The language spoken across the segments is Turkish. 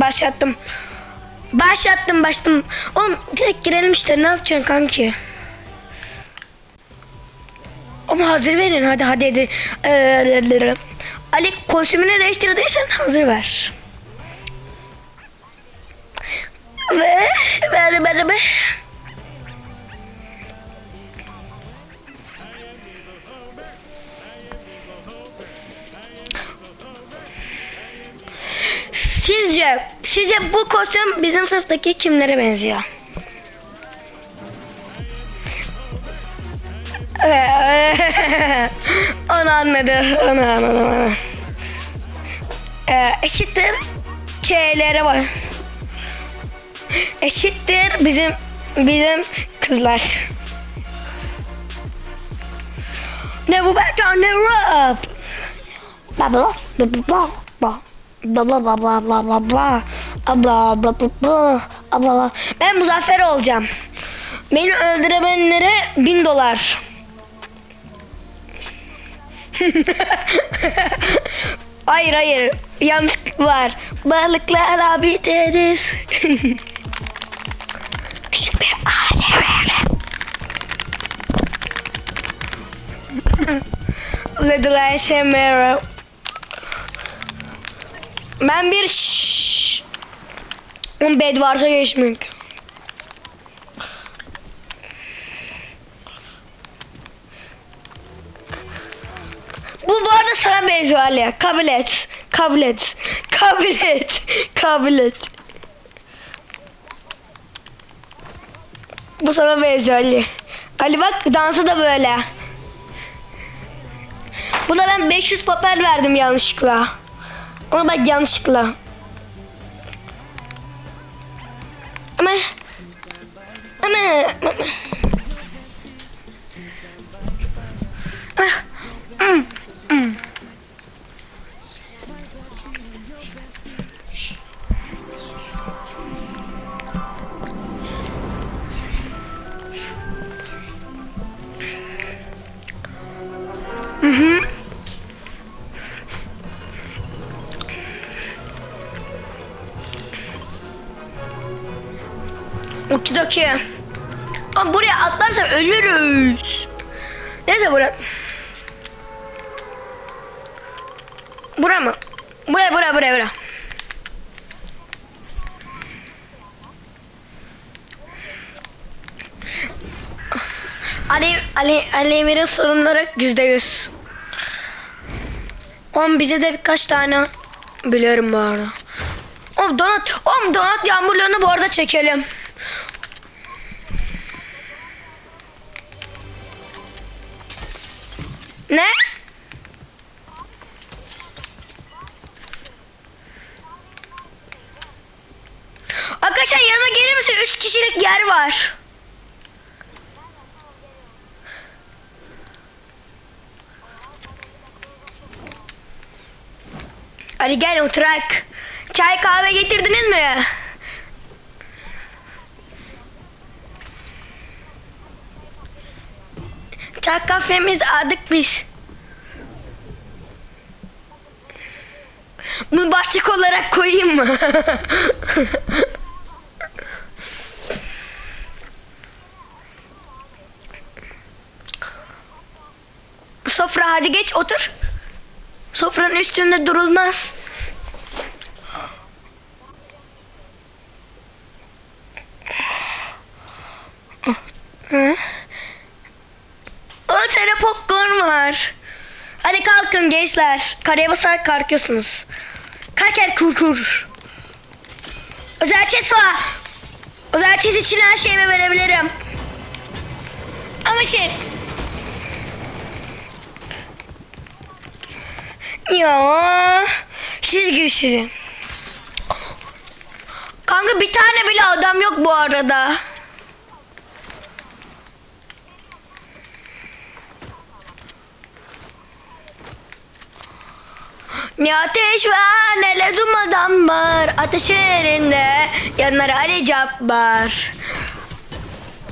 Başlattım. Başlattım başlattım. Oğlum direkt girelim işte ne yapacaksın kanki? Ama hazır verin hadi hadi hadi. Ee, Ali kostümünü değiştirdiysen hazır ver. Ve ver ver ver. Sizce, sizce bu kostüm bizim sınıftaki kimlere benziyor? Onu anladı, onu anladı. onu. Ee, eşittir K'lere var. Eşittir bizim bizim kızlar. Ne bu beton ne rap? Baba baba baba baba baba baba baba abla baba baba abla ben muzaffer olacağım. Beni öldüremenlere bin dolar. hayır hayır yanlışlık var. Balıklarla biteriz. Küçük bir ağaç. Little ASMR. Ben bir şşş. On bed varsa geçmek. Bu bu arada sana benziyor Ali. Kabul et. Kabul et. Kabul et. Kabul et. Bu sana benziyor Ali. Ali bak dansı da böyle. Buna ben 500 papel verdim yanlışlıkla. Ama bak yanlışlıkla. Ama ama ama Okidoki. Ama buraya atlarsa ölürüz. Neyse bura. Bura mı? Buraya buraya buraya buraya. Ali Ali Ali Emir'in sorunları yüzde yüz. Oğlum bize de birkaç tane biliyorum bu arada. Oğlum donat, oğlum donat yağmurlarını bu arada çekelim. Ne? Arkadaşlar yanıma gelir misin? 3 kişilik yer var. Hadi gel oturak. Çay kahve getirdiniz mi? Çay kahvemiz aldık biz. Bunu başlık olarak koyayım mı? Sofra hadi geç otur. Sofranın üstünde durulmaz. Hı? O sene popcorn var. Hadi kalkın gençler. Kareye basarak kalkıyorsunuz. Kalker kur kur. Özel chest var. Özel chest için her şeyimi verebilirim. Ama şey... Ya siz girişin. Kanka bir tane bile adam yok bu arada. Ne ateş var ne de dumadan var Ateş elinde yanar Ali Cabbar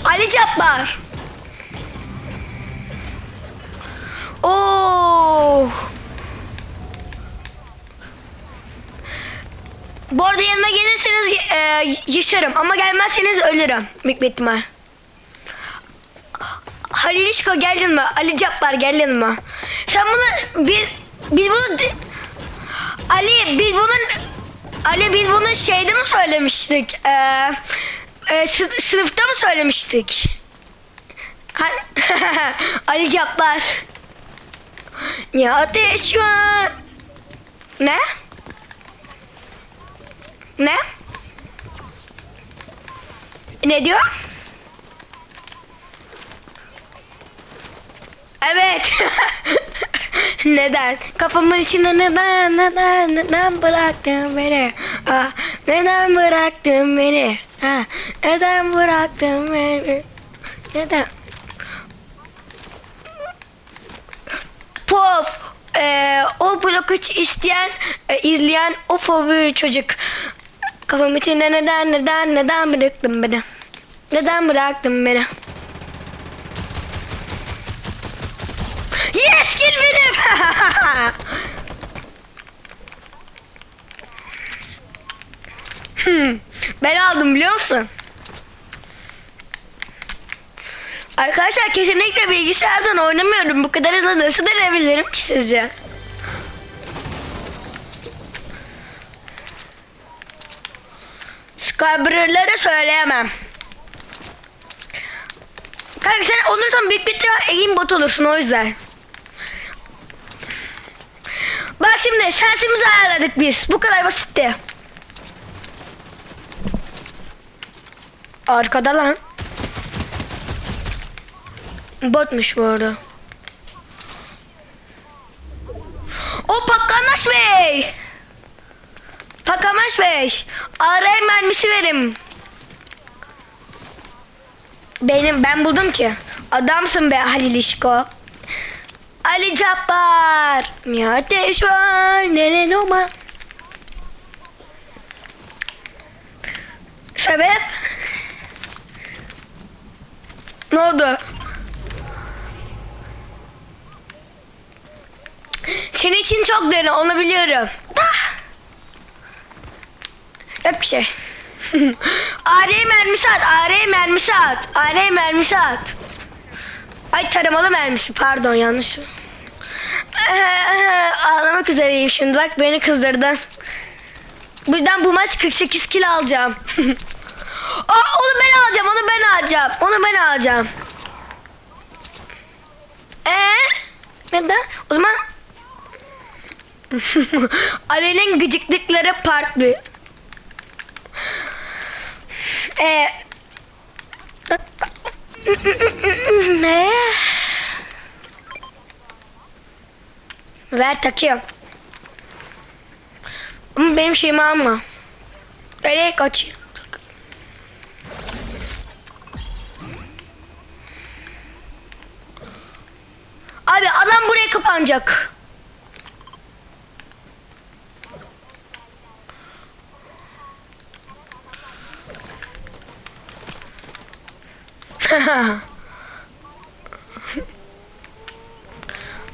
Ali Cabbar Oh Bu arada yanıma gelirseniz e, yaşarım ama gelmezseniz ölürüm büyük bir ihtimal. Halil İşko gel yanıma. Ali Cabbar gel yanıma. Sen bunu bir biz bunu Ali biz bunun Ali biz bunu şeyde mi söylemiştik? Ee, e, sı- sınıfta mı söylemiştik? Ali Cabbar. Ya ateş var. Ne? Ne? Ne diyor? Evet. neden? Kafamın içinde neden, neden, neden bıraktın beni? Ah, neden bıraktın beni? Ah, neden bıraktın beni? Neden? Pof. Ee, o bloku isteyen, e, izleyen o favori çocuk. Kafam içinde neden, neden, neden bıraktın beni? Neden bıraktın beni? Yes kill benim. Hmm, ben aldım biliyor musun? Arkadaşlar kesinlikle bilgisayardan oynamıyorum. Bu kadar hızlı nasıl denebilirim ki sizce? Skyber'lara söyleyemem. Kanka sen olursan büyük bir aim bot olursun o yüzden. Bak şimdi sensimizi ayarladık biz. Bu kadar basitti. Arkada lan. Botmuş bu arada. O Pakamaş Bey. Pakamaş Bey. Araya mermisi verim. Benim ben buldum ki. Adamsın be Halil İşko. Ali Cabbar. Ne ateş var ne duman. Sebep? Ne oldu? Senin için çok derin onu biliyorum. Da. Yok bir şey. AR mermisi at, AR mermisi at, AR mermisi at. Ay taramalı mermisi pardon yanlış. Ağlamak üzereyim şimdi bak beni kızdırdın. Bu yüzden bu maç 48 kilo alacağım. Alacağım, onu ben alacağım, onu ben alacağım. Ee? Neden? O zaman Ali'nin gıcıklıkları part 1. Ee, ne? Ver takıyorum. Ama benim şeyimi alma. Nereye kaçıyor? Abi adam buraya kapanacak.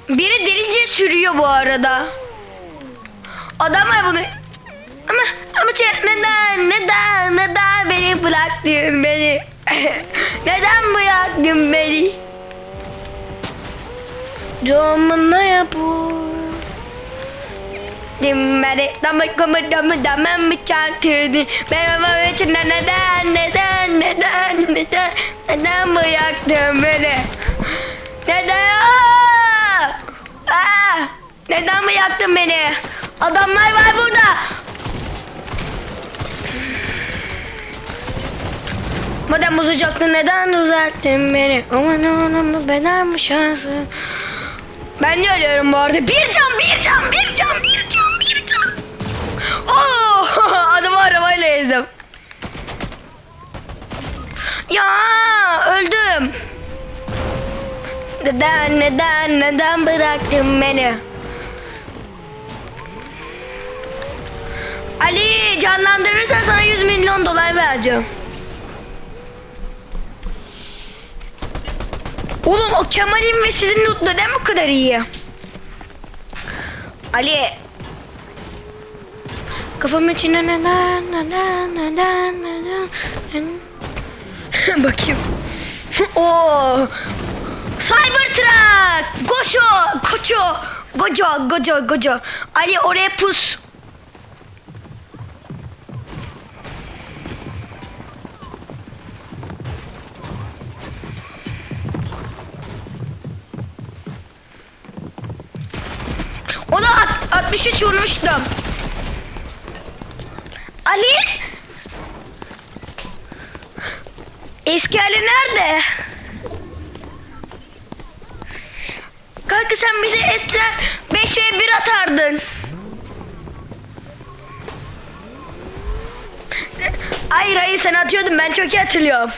Biri delice sürüyor bu arada. Adamlar bunu ama ama şey- neden neden neden beni bıraktın beni neden bıraktın beni Camına yapı Dimmeri damı kumu damı damı mı çantını Ben ama için neden neden neden neden neden bıraktın beni? Neden? Aa! Neden bıraktın beni? Adamlar var burada. Madem bozacaktın neden düzelttin beni? Aman aman beden bu şansı Ben ne ölüyorum bu arada? Bir can bir can bir can bir can bir can Oh adamı arabayla ezdim. Ya öldüm. Neden neden neden bıraktın beni? Ali canlandırırsan sana 100 milyon dolar vereceğim Oğlum o Kemal'in ve sizin loot neden bu kadar iyi? Ali. Kafamın içine ne ne ne ne ne ne ne ne Bakayım. Oo. Cybertruck! Goşo! Koço! Gojo! Gojo! Gojo! Ali oraya pus. 63 vurmuştum. Ali? Eski Ali nerede? Kanka sen bize eskiden 5 ve 1 atardın. Hayır hayır sen atıyordun ben çok iyi hatırlıyorum.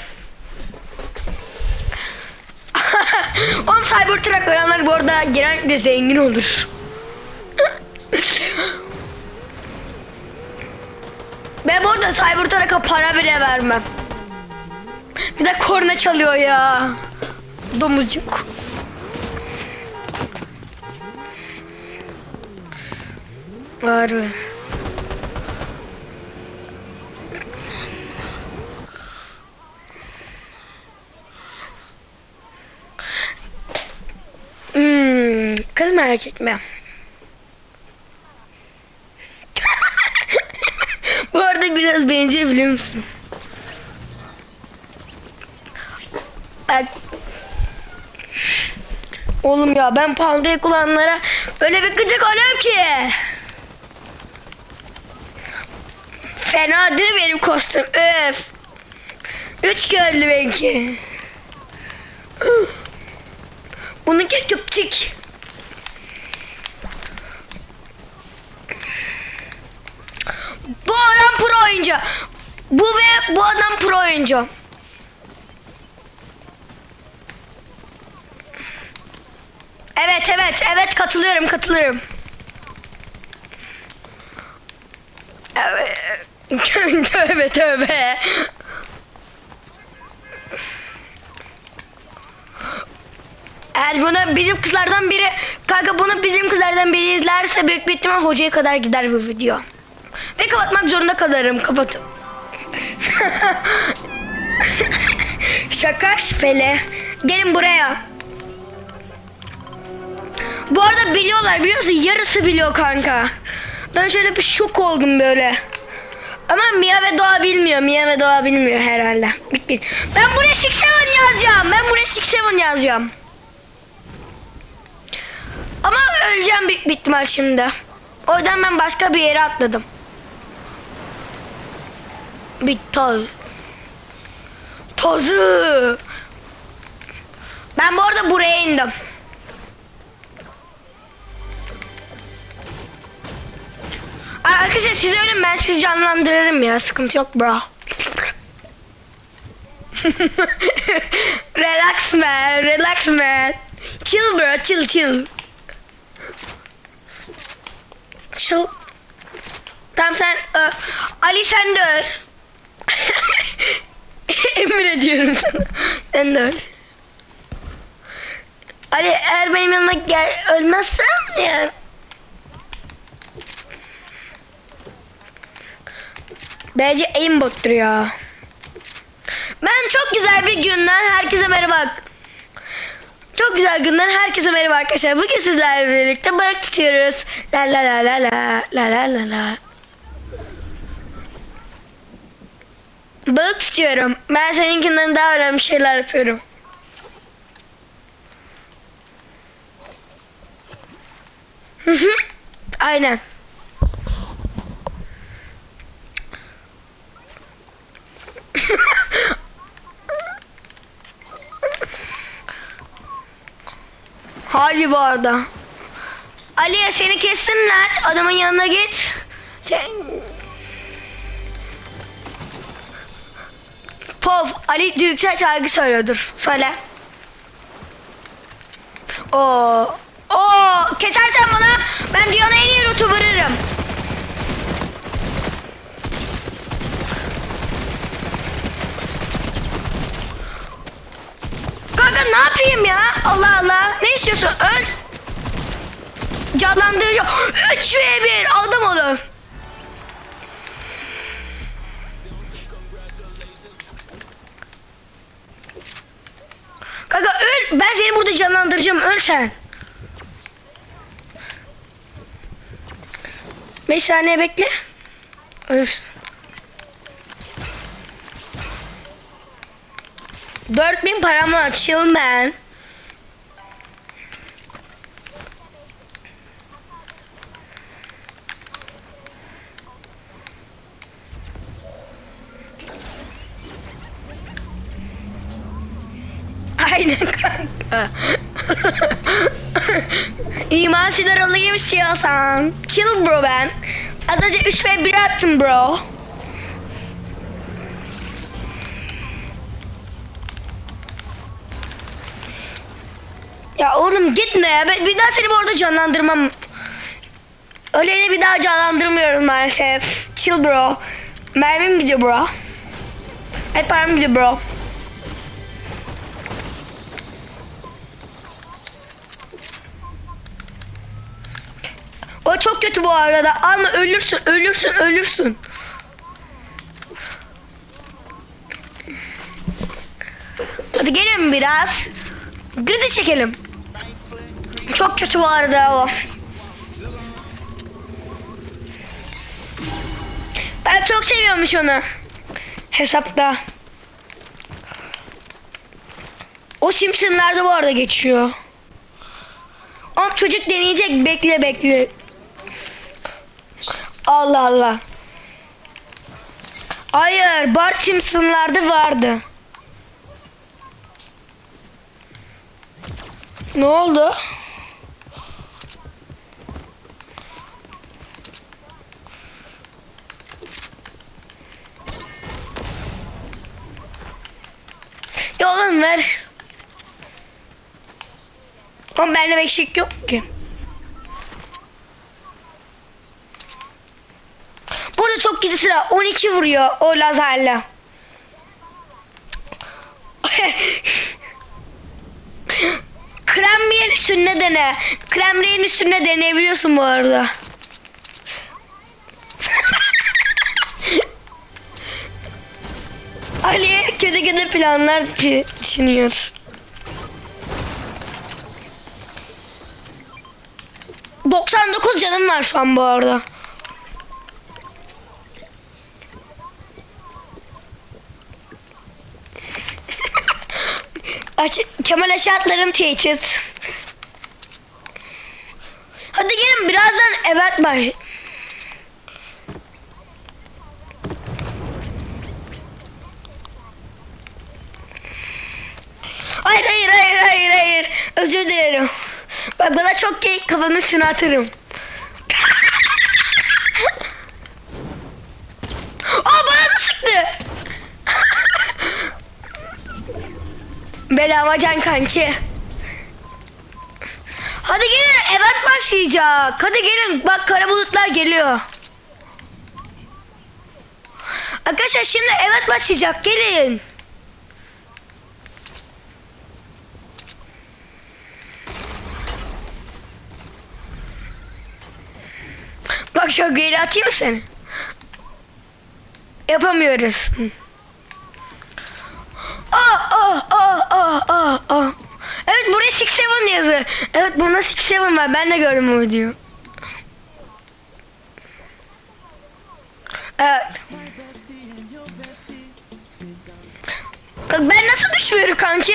Oğlum Cybertruck olanlar bu arada genellikle zengin olur. Arada Cybertruck'a para bile vermem. Bir de korna çalıyor ya. Domuzcuk. Harbi. Hmm, kız mı erkek mi? Bu benziyor biliyor musun? Oğlum ya ben pandayı kullananlara öyle bir gıcık oluyorum ki. Fena değil benim kostüm. Öf. Üç gözlü belki. Bununki küpçük. Bu adam pro oyuncu. Bu ve bu adam pro oyuncu. Evet evet evet katılıyorum katılıyorum. Evet. tövbe tövbe. Eğer bunu bizim kızlardan biri kanka bunu bizim kızlardan biri izlerse büyük bir ihtimal hocaya kadar gider bu video. Ve kapatmak zorunda kalırım kapat. Şaka şüpheli. Gelin buraya. Bu arada biliyorlar biliyor musun? Yarısı biliyor kanka. Ben şöyle bir şok oldum böyle. Ama Mia ve Doğa bilmiyor. Mia ve Doğa bilmiyor herhalde. Ben buraya Six Seven yazacağım. Ben buraya Six Seven yazacağım. Ama öleceğim büyük ihtimal şimdi. O yüzden ben başka bir yere atladım. Bir toz. Tozu. Ben bu arada buraya indim. Arkadaşlar siz ölün ben sizi canlandırırım ya sıkıntı yok bro. relax man, relax man. Chill bro, chill chill. Chill. Tamam sen ö. Ali sen de öl. Emir ediyorum sana. Sen de öl. Ali eğer benim yanıma gel ölmezsen yani Bence aimbot'tur ya. Ben çok güzel bir günden herkese merhaba. Çok güzel günden herkese merhaba arkadaşlar. Bugün sizlerle birlikte balık tutuyoruz. La la la la la la la la la. Balık tutuyorum. Ben seninkinden daha önemli şeyler yapıyorum. Hı hı. Aynen. Harbi bu arada. Ali'ye seni kessinler. Adamın yanına git. Sen... Pov, Ali Düksel şarkı söylüyordur. Söyle. Oo. Oo, kesersen bana ben dünyanın en iyi youtuber'ırım. Kanka ne yapayım ya? Allah Allah. Ne istiyorsun? Öl. Canlandırıcı. 3 ve 1 aldım onu. Kanka öl. Ben seni burada canlandıracağım. Öl sen. 5 saniye bekle. Ölürsün. 4000 param var. Chill man. Aynen kanka. İman alayım istiyorsan. Chill bro ben. Az önce 3 ve 1 attım bro. Ya oğlum gitme ya. Ben bir daha seni bu arada canlandırmam. Öyle bir daha canlandırmıyorum maalesef. Chill bro. Mermim gidiyor bro. Hep param gidiyor bro. O çok kötü bu arada. Ama ölürsün, ölürsün, ölürsün. Hadi gelin biraz. Grid çekelim. Çok kötü bu arada o. Ben çok seviyormuş onu. Hesapta. O Simpsonlarda bu arada geçiyor. Ama çocuk deneyecek. Bekle bekle. Allah Allah. Hayır. Bart Simpsonlarda vardı. Ne oldu? Ya oğlum ver. Ama bende beşik yok ki. Gidi silah. 12 vuruyor o lazerle. Kremliğin üstüne dene. Kremliğin üstüne deneyebiliyorsun bu arada. Ali kötü kötü planlar düşünüyor. ...99 canım var şu an bu arada. Kemal aşağıtlarım tehdit. Hadi gelin birazdan evet baş. Hayır hayır hayır hayır hayır. Özür dilerim. Bak bana çok keyif kafamın üstüne atarım. Aa bana da sıktı. Bedava can kanki. Hadi gelin evet başlayacak. Hadi gelin bak kara bulutlar geliyor. Arkadaşlar şimdi evet başlayacak gelin. Bak şu geri atayım seni? Yapamıyoruz. Aa, aa, aa, aa, aa, aa. Evet buraya 6-7 yazı. Evet bunda 6-7 var. Ben de gördüm o videoyu. Evet. Ben nasıl düşmüyorum kanki?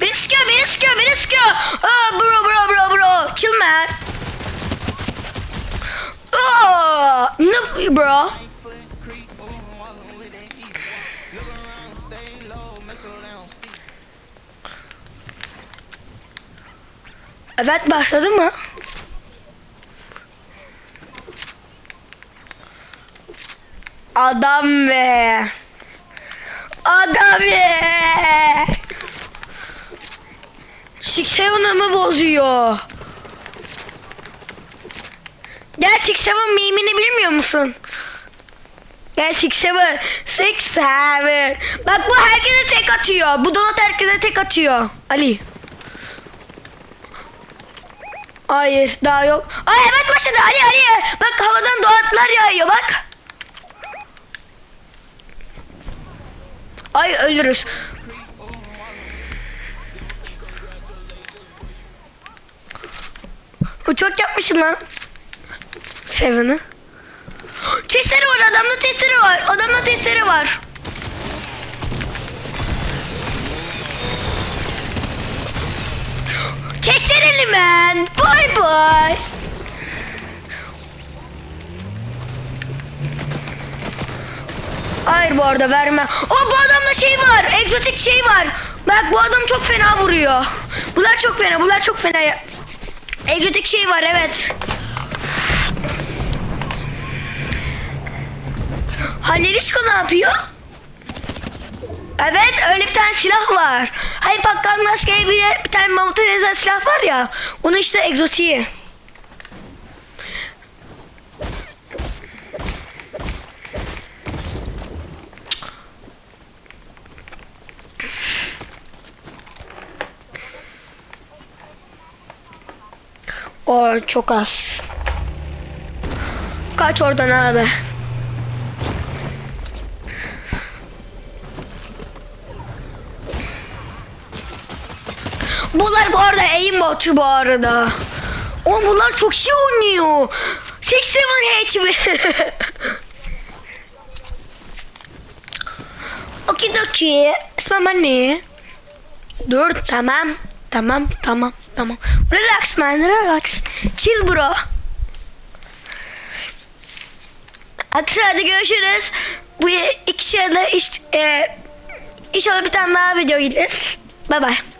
beni sıkıyor, beni sıkıyor, beni sıkıyor. Aa, bro, bro, bro, bro. Chill man. Aa, ne bro? Evet başladı mı? Adam be. Adam be. Six Seven'ımı bozuyor. Gel Six Seven mimini bilmiyor musun? Gel Six Seven. Six. Bak bu herkese tek atıyor. Bu donut herkese tek atıyor. Ali. Hayır daha yok. Ay evet başladı Ali Ali. Bak havadan doğatlar yağıyor bak. Ay ölürüz. Uçak yapmışsın lan. Seven'i. Testere var adamda testere var. Adamda testere var. Testereli man. Bye bye. Hayır bu arada verme. O bu adamda şey var. Egzotik şey var. Bak bu adam çok fena vuruyor. Bunlar çok fena. Bunlar çok fena. Egzotik şey var evet. Hanerişko ne yapıyor? Evet öyle bir tane silah var. Hayır Pakkan Maske'ye bir, bir tane mamuta benzer silah var ya. Onu işte egzotiği. O çok az. Kaç oradan abi. Bunlar bu arada aimbotçu bu arada. Oğlum bunlar çok iyi oynuyor. 87 HP. Okidoki. İsmim anne. Dur tamam. Tamam tamam tamam. Relax man relax. Chill bro. Aksa hadi görüşürüz. Bu iki şeyle iş, e, inşallah bir tane daha video gelir. Bye bye.